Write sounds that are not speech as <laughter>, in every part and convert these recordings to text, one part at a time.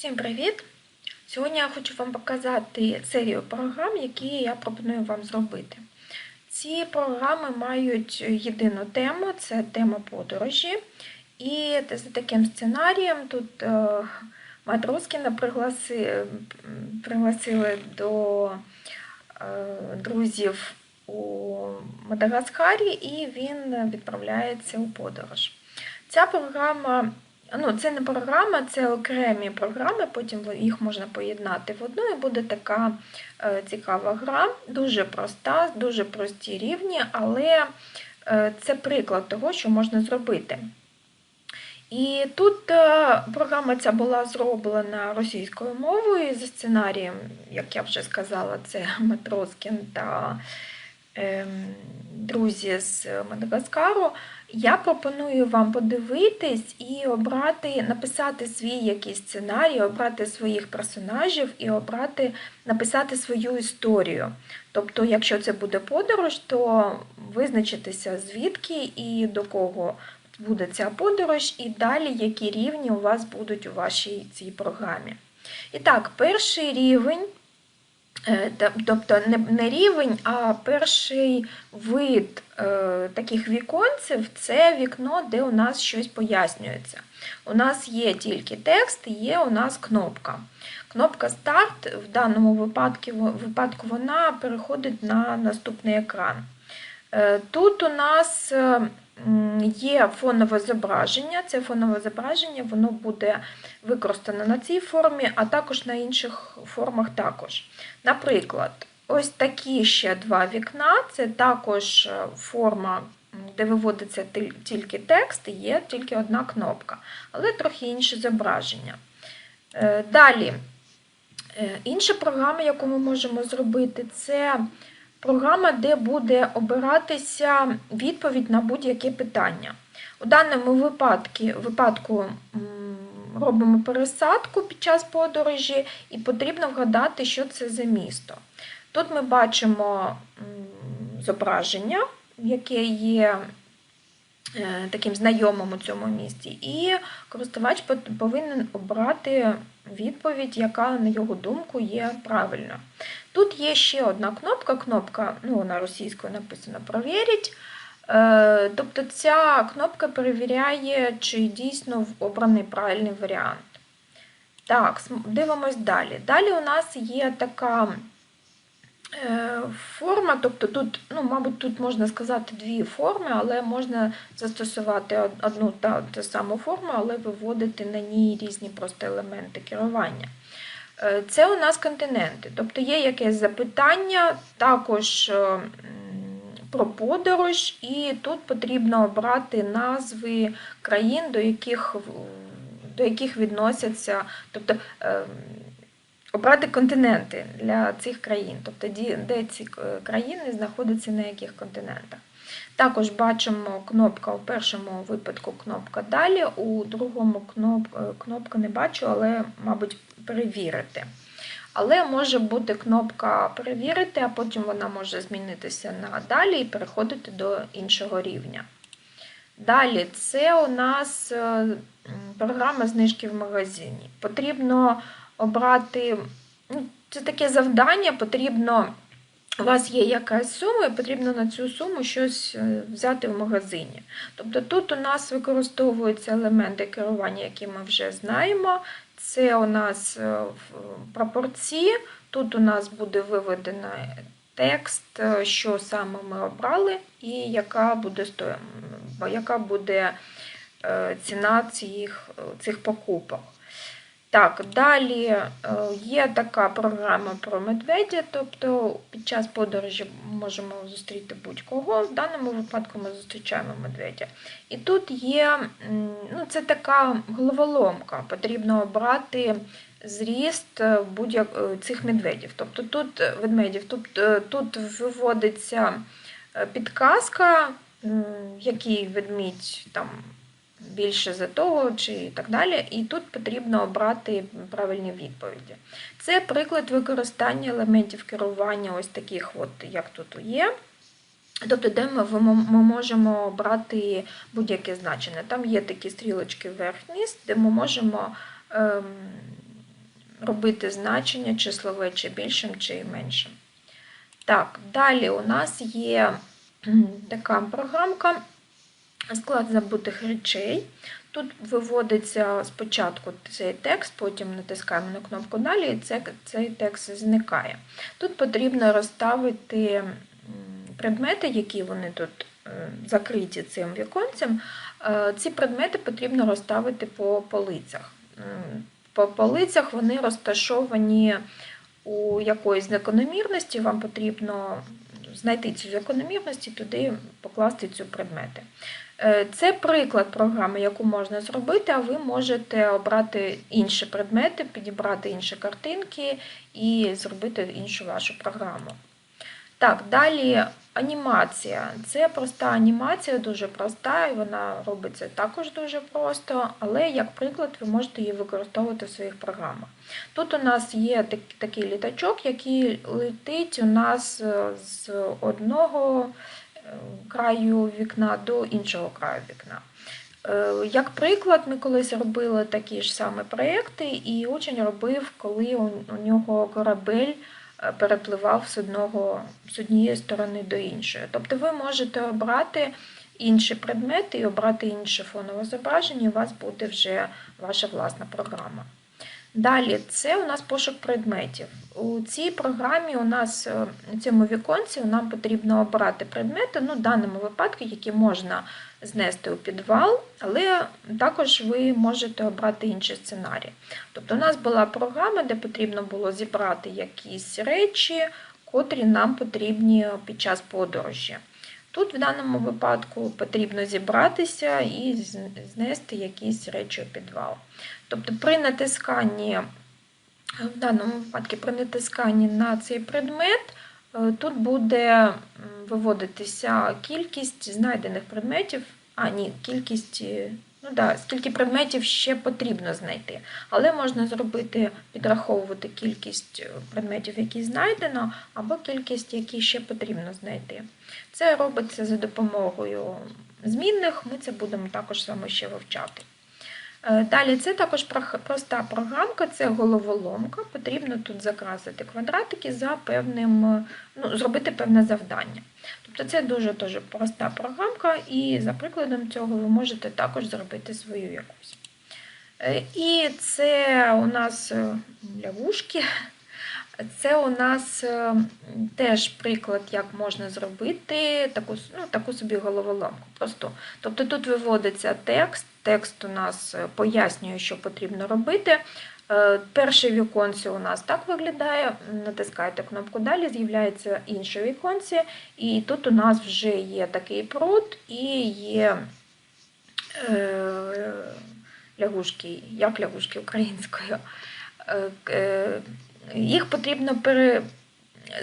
Всім привіт! Сьогодні я хочу вам показати серію програм, які я пропоную вам зробити. Ці програми мають єдину тему це тема подорожі. І за таким сценарієм тут е, Матроскіна пригласи, пригласили до е, друзів у Мадагаскарі, і він відправляється у подорож. Ця програма Ну, це не програма, це окремі програми, потім їх можна поєднати в одну і буде така е, цікава гра, дуже проста, дуже прості рівні, але е, це приклад того, що можна зробити. І тут е, програма ця була зроблена російською мовою за сценарієм, як я вже сказала, це <laughs> Матроскін та ем, друзі з Мадагаскару. Я пропоную вам подивитись і обрати, написати свій якийсь сценарій, обрати своїх персонажів і обрати, написати свою історію. Тобто, якщо це буде подорож, то визначитися звідки і до кого буде ця подорож, і далі які рівні у вас будуть у вашій цій програмі. І так, перший рівень. Е, тобто не рівень, а перший вид е, таких віконців це вікно, де у нас щось пояснюється. У нас є тільки текст, є у нас кнопка. Кнопка Старт в даному випадку, вона переходить на наступний екран. Е, тут у нас є фонове зображення. Це фонове зображення воно буде використано на цій формі, а також на інших формах також. Наприклад, ось такі ще два вікна це також е, форма, де виводиться тільки текст, є тільки одна кнопка, але трохи інше зображення. Е, далі, е, інша програма, яку ми можемо зробити, це програма, де буде обиратися відповідь на будь-яке питання. У даному випадку, випадку робимо пересадку під час подорожі, і потрібно вгадати, що це за місто. Тут ми бачимо зображення, яке є е, таким знайомим у цьому місті, і користувач повинен обрати відповідь, яка, на його думку, є правильна. Тут є ще одна кнопка, кнопка, ну, на російською написано Провірить. Е, тобто ця кнопка перевіряє, чи дійсно обраний правильний варіант. Так, дивимось далі. Далі у нас є така е, форма, тобто тут, ну, мабуть, тут можна сказати дві форми, але можна застосувати одну та ту саму форму, але виводити на ній різні просто елементи керування. Е, це у нас континенти, тобто є якесь запитання, також про подорож, і тут потрібно обрати назви країн, до яких до яких відносяться, тобто ем, обрати континенти для цих країн, тобто де ці країни знаходяться на яких континентах. Також бачимо кнопка у першому випадку кнопка далі, у другому кнопка не бачу, але, мабуть, перевірити. Але може бути кнопка перевірити, а потім вона може змінитися на далі і переходити до іншого рівня. Далі, це у нас е, програма знижки в магазині. Потрібно обрати, ну, це таке завдання, потрібно, у вас є якась сума, і потрібно на цю суму щось е, взяти в магазині. Тобто тут у нас використовуються елементи керування, які ми вже знаємо. Це у нас е, пропорції. Тут у нас буде виведено текст, е, що саме ми обрали, і яка буде яка буде ціна цих, цих покупок. Так, далі е, є така програма про медведя, тобто під час подорожі можемо зустріти будь-кого. В даному випадку ми зустрічаємо медведя. І тут є ну, це така головоломка, потрібно обрати зріст е, будь-як е, цих медведів. Тобто тут ведмедів, тут, тут виводиться підказка, який ведмідь там більше за того, чи так далі. І тут потрібно обрати правильні відповіді. Це приклад використання елементів керування, ось таких, от, як тут є. Тобто, де ми ми можемо обрати будь-яке значення. Там є такі стрілочки вверх-вниз, де ми можемо ем, робити значення числове чи більшим, чи меншим. Так, далі у нас є така програмка склад забутих речей. Тут виводиться спочатку цей текст, потім натискаємо на кнопку Далі, і це- цей текст зникає. Тут потрібно розставити предмети, які вони тут е, закриті цим віконцем. Е, Ці предмети потрібно розставити по полицях. По полицях вони розташовані у якоїсь закономірності, вам потрібно знайти цю закономірність і туди покласти ці предмети. Е, Це приклад програми, яку можна зробити, а ви можете обрати інші предмети, підібрати інші картинки і зробити іншу вашу програму. Так, далі анімація. Це проста анімація, дуже проста, і вона робиться також дуже просто, але як приклад ви можете її використовувати в своїх програмах. Тут у нас є так- такий літачок, який летить у нас е, з одного краю вікна до іншого краю вікна. Е, Як приклад, ми колись робили такі ж самі проєкти, і учень робив, коли у нього корабель е, перепливав з, одного, з однієї сторони до іншої. Тобто ви можете обрати інші предмети і обрати інше фонове зображення, і у вас буде вже ваша власна програма. Далі, це у нас пошук предметів. У цій програмі у нас е, у цьому віконці нам потрібно обрати предмети, ну, в даному випадку, які можна знести у підвал, але також ви можете обрати інший сценарій. Тобто, у нас була програма, де потрібно було зібрати якісь речі, котрі нам потрібні під час подорожі. Тут в даному випадку потрібно зібратися і знести якісь речі у підвал. Тобто при натисканні, в даному випадку, при натисканні на цей предмет, е, тут буде виводитися кількість знайдених предметів, а ні, кількість, е, ну да, скільки предметів ще потрібно знайти. Але можна зробити, підраховувати кількість е, предметів, які знайдено, або кількість, які ще потрібно знайти. Це робиться за допомогою змінних, ми це будемо також вами ще вивчати. Е, Далі це також проста програмка, це головоломка. Потрібно тут закрасити квадратики за певним, ну, зробити певне завдання. Тобто це дуже дуже проста програмка, і за прикладом цього ви можете також зробити свою якусь. Е, І це у нас е, лягушки. Це у нас е, теж приклад, як можна зробити таку, ну, таку собі головоломку. Просто. Тобто тут виводиться текст, текст у нас е, пояснює, що потрібно робити. Е, Перше віконце у нас так виглядає. Натискаєте кнопку Далі, з'являється інше віконце, і тут у нас вже є такий пруд і є е, лягушки, як лягушки українською. Е, Їх потрібно пере...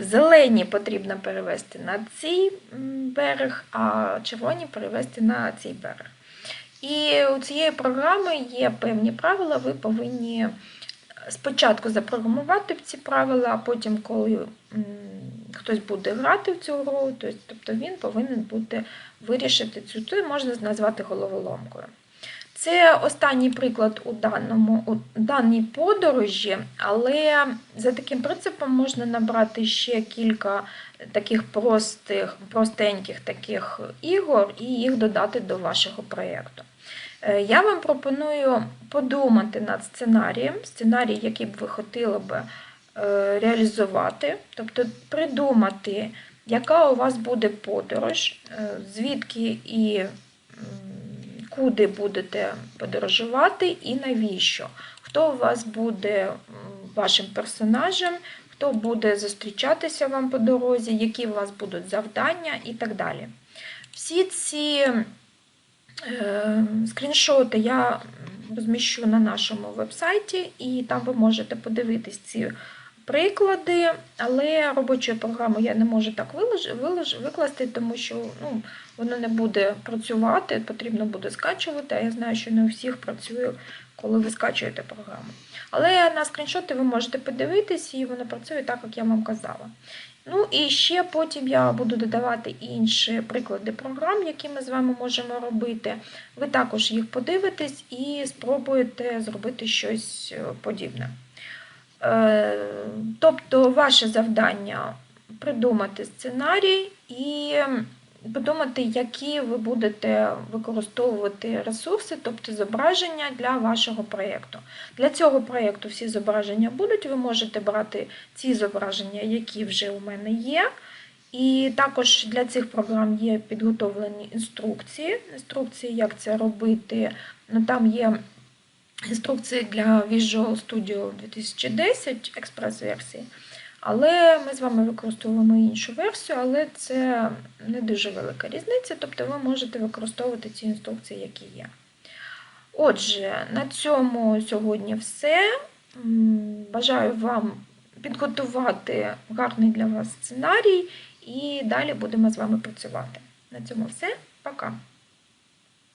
Зелені потрібно перевести на цей берег, а червоні перевести на цей берег. І у цієї програми є певні правила, ви повинні спочатку запрограмувати ці правила, а потім, коли хтось буде грати в цю гру, тобто він повинен бути вирішити цю, це можна назвати головоломкою. Це останній приклад у, даному, у даній подорожі, але за таким принципом можна набрати ще кілька таких простих, простеньких таких ігор і їх додати до вашого проєкту. Е, Я вам пропоную подумати над сценарієм, сценарій, який б ви хотіли би е, реалізувати, тобто придумати, яка у вас буде подорож, е, звідки і куди будете подорожувати і навіщо. Хто у вас буде вашим персонажем, хто буде зустрічатися вам по дорозі, які у вас будуть завдання і так далі. Всі ці е, скріншоти я розміщу на нашому вебсайті, і там ви можете подивитись ці приклади, але робочою програмою я не можу так вилож, вилож, викласти, тому що ну, воно не буде працювати, потрібно буде скачувати, а я знаю, що не у всіх працює, коли ви скачуєте програму. Але на скріншоти ви можете подивитись, і воно працює так, як я вам казала. Ну і ще потім я буду додавати інші приклади програм, які ми з вами можемо робити. Ви також їх подивитесь і спробуєте зробити щось е, подібне. Е, Тобто, ваше завдання придумати сценарій і подумати, які ви будете використовувати ресурси, тобто зображення для вашого проєкту. Для цього проєкту всі зображення будуть. Ви можете брати ці зображення, які вже у мене є. І також для цих програм є підготовлені інструкції. Інструкції, як це робити. Ну, там є інструкції для Visual Studio 2010 експрес-версії. Але ми з вами використовуємо іншу версію, але це не дуже велика різниця, тобто ви можете використовувати ці інструкції, які є. Отже, на цьому сьогодні все. Бажаю вам підготувати гарний для вас сценарій і далі будемо з вами працювати. На цьому все. Пока!